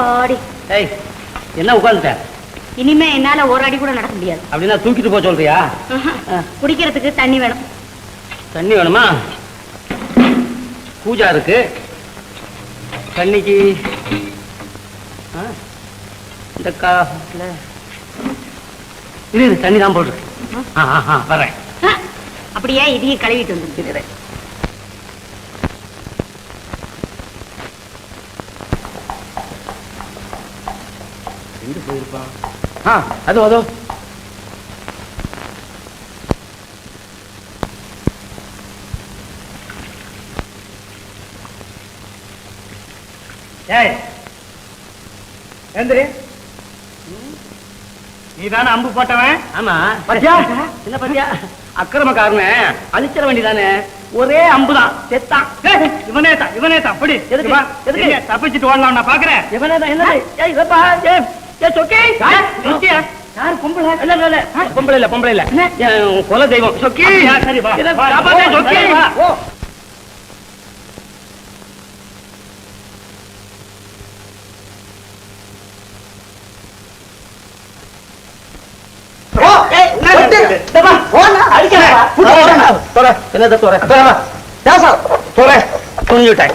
அப்பாடி ஏய் என்ன உட்காந்துட்ட இனிமே என்னால ஒரு அடி கூட நடக்க முடியாது. அப்படின்னா தூக்கிட்டு போக சொல்றியா. குடிக்கிறதுக்கு தண்ணி வேணும். தண்ணி வேணுமா? பூஜா இருக்கு. தண்ணிக்கு இந்த கால இரு தண்ணி தான் போடுறேன். ஆ. ஆ ஆ வரேன். ஆ, அப்படியே இதையும் கழுவிட்டு வந்து ஆ அதோ அதோ. ஏய் எந்திரி நீதானே அம்பு போட்டவன்? ஆமா. பாத்தியா? என்ன பாத்தியா? அக்கிரமக்காரன். அழிச்சிட வேண்டியதானே? ஒரே அம்புதான். செத்தான். இவனே தான் இவனே தான் எதுக்கு? எதுக்கு? தப்பிச்சிட்டு ஓடலாம் நான் பாக்குறேன். இவனே தான் என்ன ஏய் ஏய். பொம்பளை. இல்ல பொம்பளை இல்ல பொம்பளை இல்ல. என் குல தெய்வம். சொக்கி அப்படியா? சரி, வா. இதை வா, காப்பாத்து, வா, சொக்கி. என்னது துறை? துறை. துணிஞ்சுட்டேன்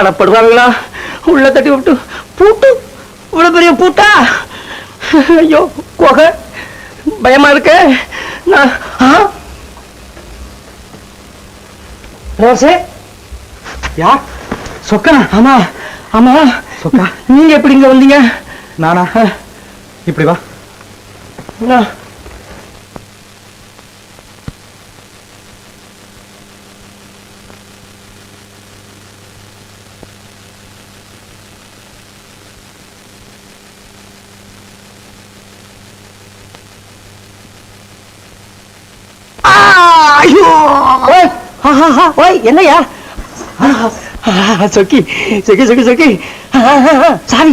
அடப்படுவாங்களா உள்ள தட்டி விட்டு பூட்டு? இவ்வளவு பெரிய பூட்டா? ஐயோ குகை. பயமா இருக்கு. நான் ஆ? ரோசே யார்? சொக்கனா? ஆமா ஆமா. சொக்கா? நீங்க எப்படி இங்க வந்தீங்க? நானா? இப்படி வா நான் ஐயோ ஓய் என்னையா சொக்கி சொக்கி சொக்கி சொக்கி சாரி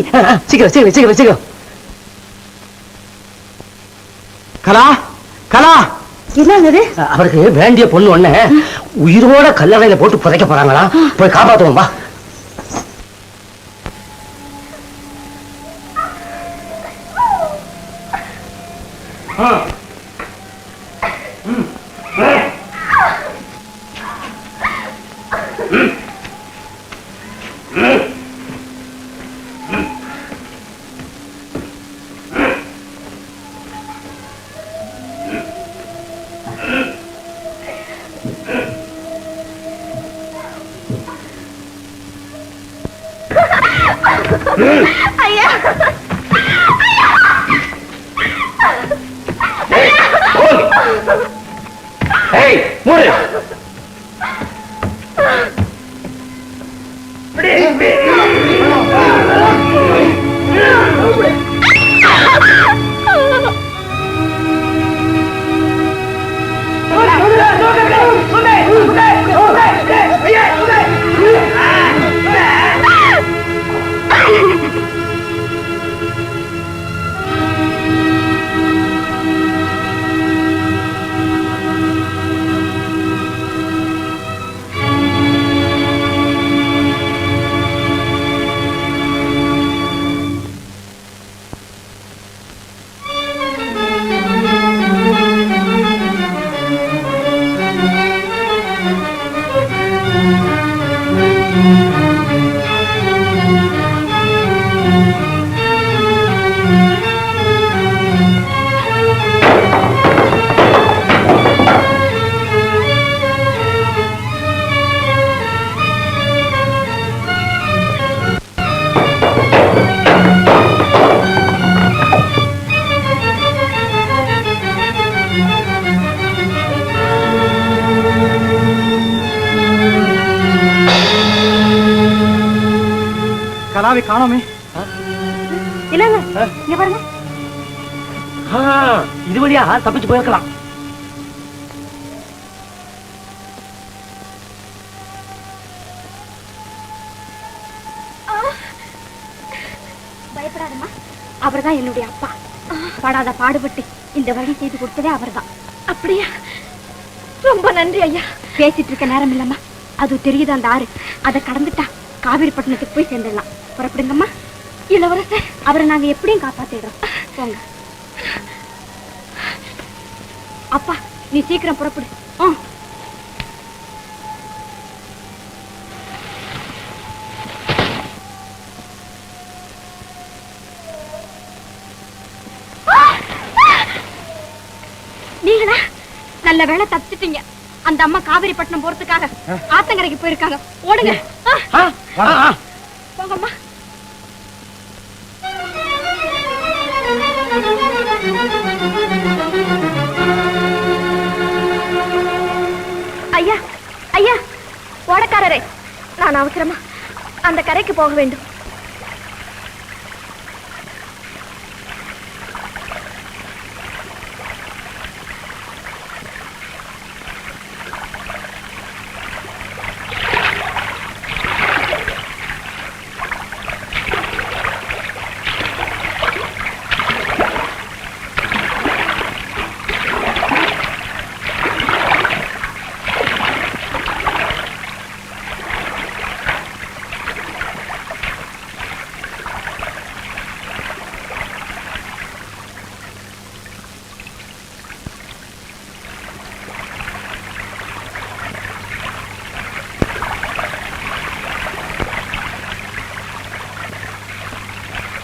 சீக்கிரம் சீக்கிரம் சீக்கிரம் சீக்கிரம் கலா கலா என்னது அவருக்கு வேண்டிய பொண்ணு ஒண்ணு உயிரோட கல்லறையில போட்டு புதைக்க போறாங்களா போய் காப்பாத்துவோம் வா ஐயா. ஏய் மூடு. கலாவை காணோமே. இல்லங்க இங்க பாருங்க. இது வழியா தப்பிச்சு போயிருக்கலாம். பயப்படாதம்மா. அவர்தான் என்னுடைய அப்பா. படாத பாடுபட்டு இந்த வழி செய்து கொடுத்ததே அவர்தான். அப்படியா? ரொம்ப நன்றி ஐயா. பேசிட்டு இருக்க நேரம் இல்லம்மா. அது தெரியுது அந்த ஆறு. அதை கடந்துட்டா காவிரி பட்டணத்துக்கு போய் சேர்ந்துடலாம். புறப்படுங்கம்மா. இளவரசர் அவரை நாங்க எப்படியும் காப்பாத்திடுறோம். போங்க. அப்பா நீ சீக்கிரம் புறப்படு. ஆ. நீங்களா? நல்ல வேளை தப்பிச்சிட்டீங்க. அந்த அம்மா காவிரி பட்டினம் போறதுக்காக ஆத்தங்கரைக்கு போயிருக்காங்க. ஓடுங்க. போங்கம்மா. ஐயா ஐயா ஓடக்காரரே. நான் அவசரமா அந்த கரைக்கு போக வேண்டும்.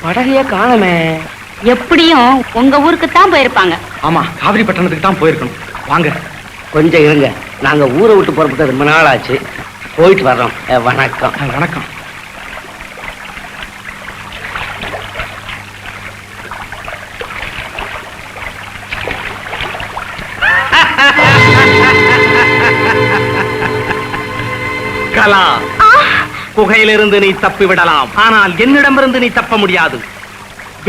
படகைய காணமே. எப்படியும் உங்க ஊருக்கு தான் போயிருப்பாங்க. ஆமா காவிரி பட்டணத்துக்கு தான் போயிருக்கணும். வாங்க. கொஞ்சம் இருங்க. நாங்க ஊரை விட்டு புறப்பட்டு ரொம்ப நாள் ஆச்சு. போயிட்டு வர்றோம். அஹ், வணக்கம். வணக்கம். கலா புகையிலிருந்து நீ தப்பி விடலாம் ஆனால் என்னிடமிருந்து நீ தப்ப முடியாது.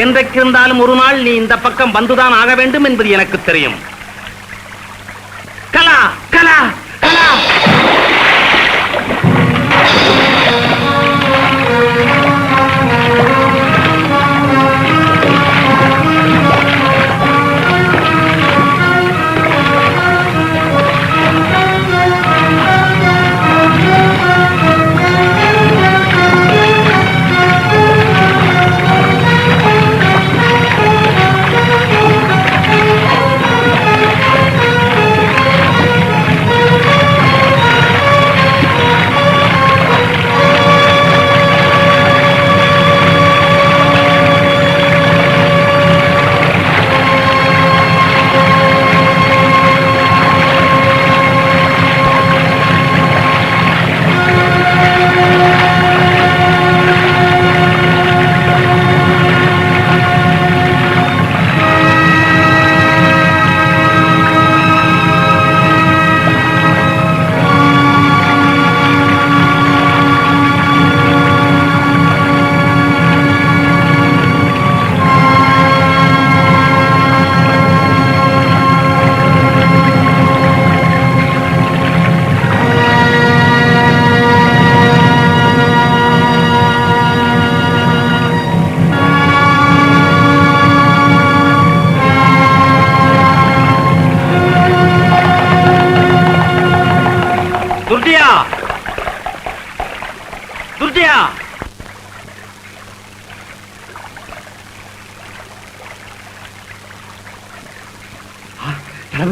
என்றைக்கிருந்தாலும் ஒரு நாள் நீ இந்த பக்கம் வந்துதான் ஆக வேண்டும் என்பது எனக்கு தெரியும்.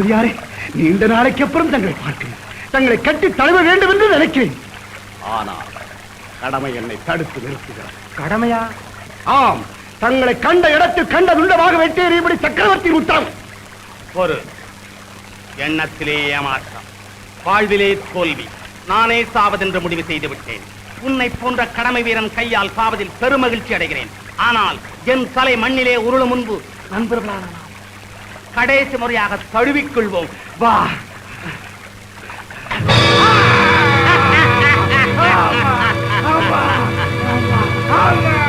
தளபதியாரே நீண்ட நாளைக்கு அப்புறம் தங்களை பார்க்கிறேன். தங்களை கட்டி தழுவ வேண்டும் என்று நினைக்கிறேன். ஆனால் கடமை என்னை தடுத்து நிறுத்துகிறார். கடமையா? ஆம் தங்களை கண்ட இடத்தில் கண்ட துண்டமாக வெட்டேறியபடி சக்கரவர்த்தி முட்டாள். ஒரு எண்ணத்திலே ஏமாற்றம் வாழ்விலே தோல்வி. நானே சாவதென்று முடிவு செய்து விட்டேன் உன்னை போன்ற கடமை வீரன் கையால் சாவதில் பெருமகிழ்ச்சி அடைகிறேன். ஆனால் என் தலை மண்ணிலே உருளும் முன்பு நண்பர்களான கடைசி முறையாக தழுவிக்கொள்வோம். வா. ஆ